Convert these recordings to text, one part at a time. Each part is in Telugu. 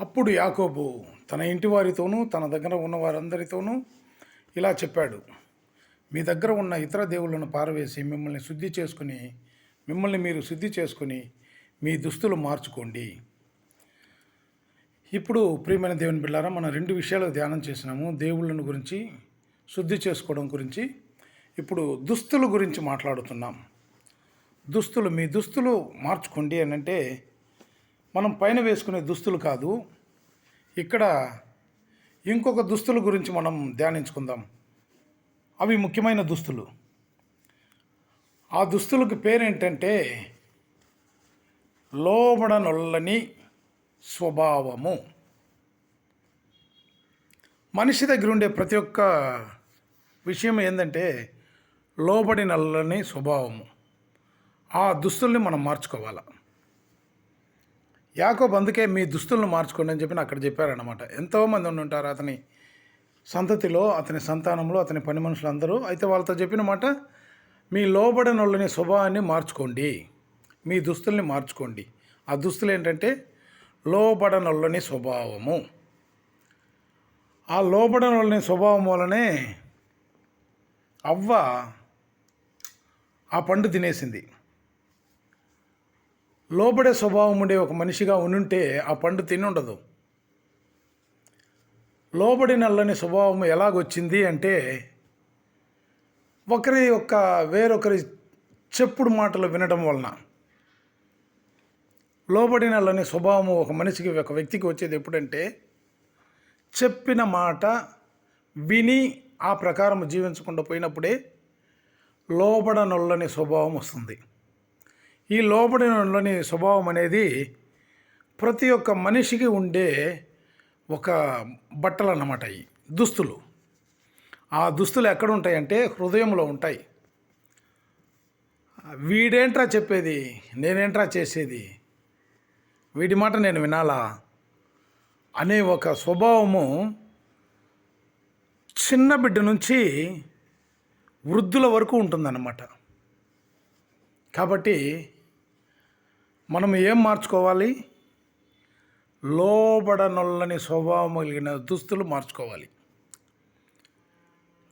అప్పుడు యాకోబు తన ఇంటి వారితోనూ తన దగ్గర ఉన్న వారందరితోనూ ఇలా చెప్పాడు. మీ దగ్గర ఉన్న ఇతర దేవుళ్ళను పారవేసి మిమ్మల్ని శుద్ధి చేసుకుని మిమ్మల్ని మీరు శుద్ధి చేసుకుని మీ దుస్తులు మార్చుకోండి. ఇప్పుడు ప్రియమైన దేవుని బిళ్ళారా మనం రెండు విషయాలు ధ్యానం చేసినాము. దేవుళ్ళను గురించి శుద్ధి చేసుకోవడం గురించి. ఇప్పుడు దుస్తుల గురించి మాట్లాడుతున్నాం. దుస్తులు మీ దుస్తులు మార్చుకోండి అని అంటే మనం పైన వేసుకునే దుస్తులు కాదు. ఇక్కడ ఇంకొక దుస్తుల గురించి మనం ధ్యానించుకుందాం. అవి ముఖ్యమైన దుస్తులు. ఆ దుస్తులకు పేరేంటంటే లోబడనొల్లని స్వభావము. మనిషి దగ్గర ఉండే ప్రతి ఒక్క విషయం ఏంటంటే లోబడి నల్లని స్వభావము. ఆ దుస్తుల్ని మనం మార్చుకోవాలి? యాకోబ్ అందుకే మీ దుస్తులను మార్చుకోండి అని చెప్పి అక్కడ చెప్పారనమాట ఎంతోమంది ఉండి ఉంటారు అతని సంతతిలో అతని సంతానంలో అతని పని మనుషులందరూ. అయితే వాళ్ళతో చెప్పిన మాట మీ లోబడనోళ్ళని స్వభావాన్ని మార్చుకోండి. మీ దుస్తుల్ని మార్చుకోండి. ఆ దుస్తులు ఏంటంటే లోబడనొల్లని స్వభావము. ఆ లోబడనొల్లని స్వభావం వలనే అవ్వ ఆ పండు తినేసింది. లోబడే స్వభావం ఉండే ఒక మనిషిగా ఉనుంటే ఆ పండు తిని ఉండదు. లోబడి నల్లని స్వభావం ఎలాగొచ్చింది అంటే ఒకరి యొక్క వేరొకరి చెప్పుడు మాటలు వినడం వలన. లోబడి నల్లని స్వభావం ఒక మనిషికి ఒక వ్యక్తికి వచ్చేది ఎప్పుడంటే చెప్పిన మాట విని ఆ ప్రకారం జీవించకుండా పోయినప్పుడే లోబడనొల్లని స్వభావం వస్తుంది. ఈ లోబడినొల్లని స్వభావం అనేది ప్రతి ఒక్క మనిషికి ఉండే ఒక బట్టలు అన్నమాట ఈ దుస్తులు. ఆ దుస్తులు ఎక్కడ ఉంటాయంటే హృదయంలో ఉంటాయి. వీడేంట్రా చెప్పేది? నేనేంట్రా చేసేది? వీడి మాట నేను వినాలా? అనే ఒక స్వభావము చిన్న బిడ్డ నుంచి వృద్ధుల వరకు ఉంటుందన్నమాట. కాబట్టి మనం ఏం మార్చుకోవాలి? లోబడనొల్లని స్వభావం కలిగిన దుస్తులు మార్చుకోవాలి.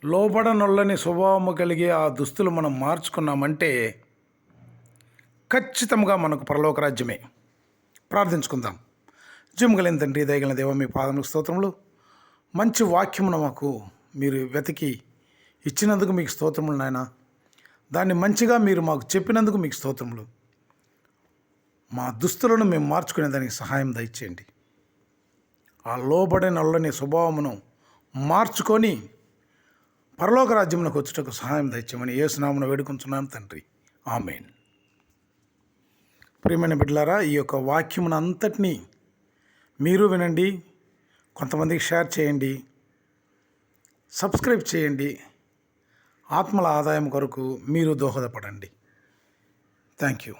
లోబడనొల్లని స్వభావము కలిగే ఆ దుస్తులు మనం మార్చుకున్నామంటే ఖచ్చితంగా మనకు పరలోక రాజ్యమే. ప్రార్థించుకుందాం. జిమ్గలిన తండ్రి దయగలిన దేవ మీ పాదములకు స్తోత్రములు. మంచి వాక్యమును మాకు మీరు వెతికి ఇచ్చినందుకు మీకు స్తోత్రములు నాయన. దాన్ని మంచిగా మీరు మాకు చెప్పినందుకు మీకు స్తోత్రములు. మా దుస్తులను మేము మార్చుకునే దానికి సహాయం దయచేయండి. ఆ లోబడిన నల్లని స్వభావమును మార్చుకొని పరలోక రాజ్యమునకు వచ్చుటకు సహాయం దయచేయమని ఏసునామను వేడుకుంటున్నాను తండ్రి. ఆమెన్. ప్రియమైన బిడ్డలారా ఈ యొక్క వాక్యమును అంతటినీ మీరు వినండి కొంతమందికి షేర్ చేయండి సబ్స్క్రైబ్ చేయండి ఆత్మల ఆదాయం కొరకు మీరు దోహదపడండి. Thank you.